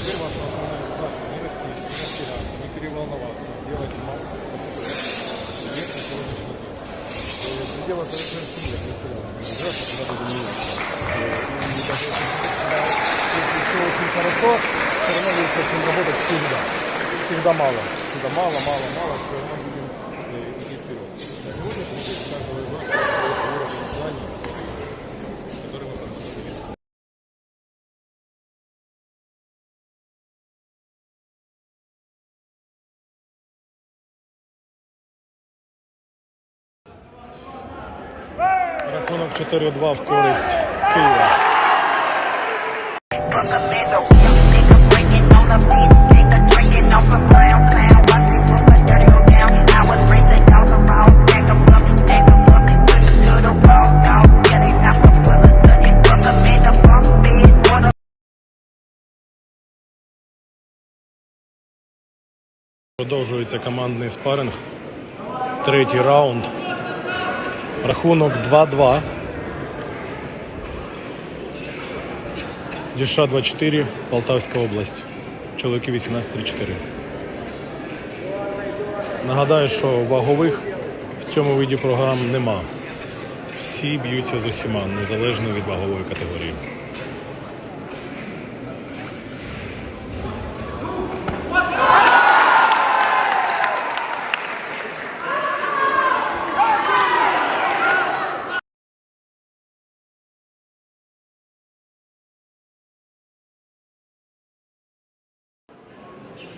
Теперь ваша основная задача не растеряться, не, растеряться, не переволноваться, сделать максимум нет на сегодняшний день. Э, э, если дело за это инструмент, не серьезно. Надо это менять. Если все очень хорошо, все равно есть с работать всегда. Всегда мало. Всегда мало, мало, мало, все равно будет the middle, bump me, wanna Продовжується командний спаринг. Третій раунд. Рахунок 2-2. Діша 24, Полтавська область. Чоловіки 18-34. Нагадаю, що вагових в цьому виді програм нема. Всі б'ються з усіма, незалежно від вагової категорії.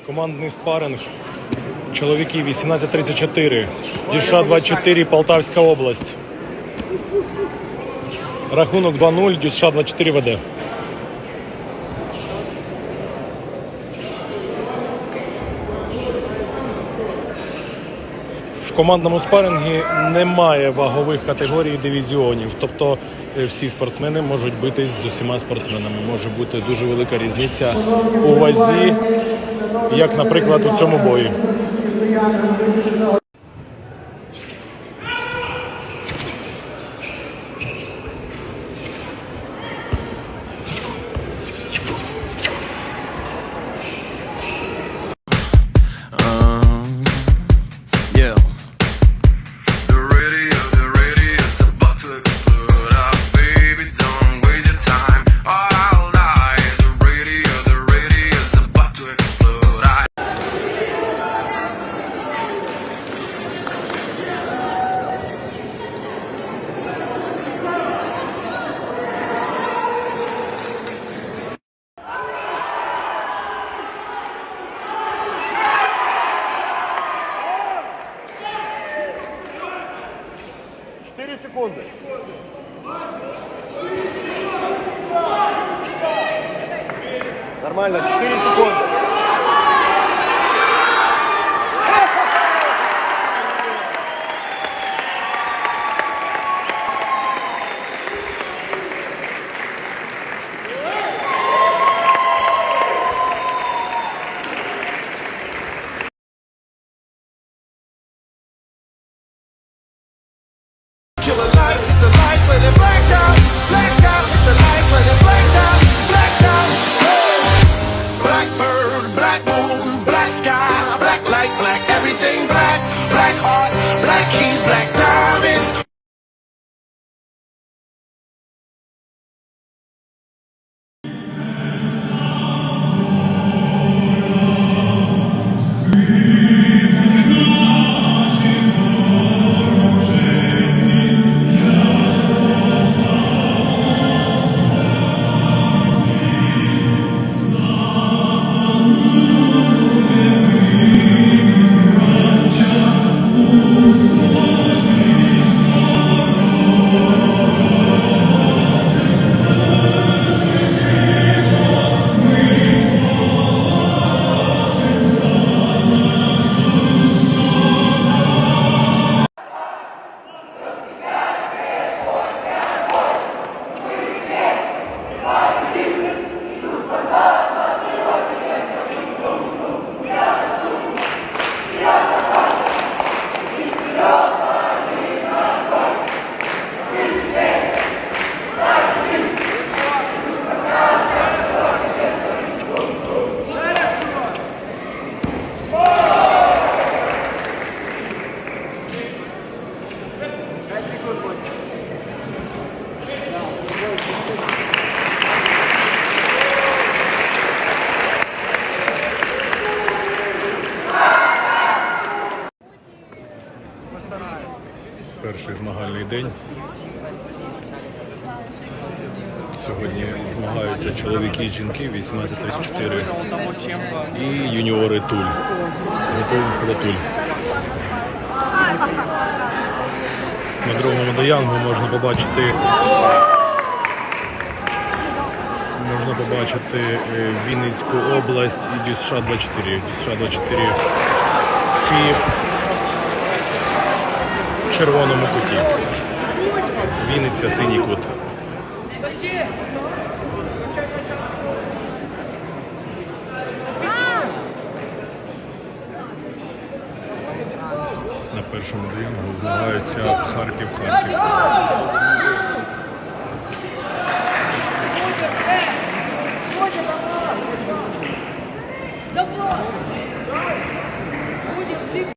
Командний спаринг. Чоловіки 18-34. Діша 24, Полтавська область. Рахунок 2-0, Дюша 24 веде. В командному спарингі немає вагових категорій дивізіонів. Тобто е, всі спортсмени можуть битись з усіма спортсменами. Може бути дуже велика різниця у вазі, як, наприклад, у цьому бої. Четыре секунды. Нормально, 4 секунды. Перший змагальний день. Сьогодні змагаються чоловіки і жінки 18-34 і юніори Туль. До Туль. На другому доянгу можна побачити можна побачити е, Вінницьку область і ДЮСШ 24. ДЮСШ 24 Київ червоному куті. Вінниця синій кут. На першому доянгу змагаються Харків-Харків. Давай!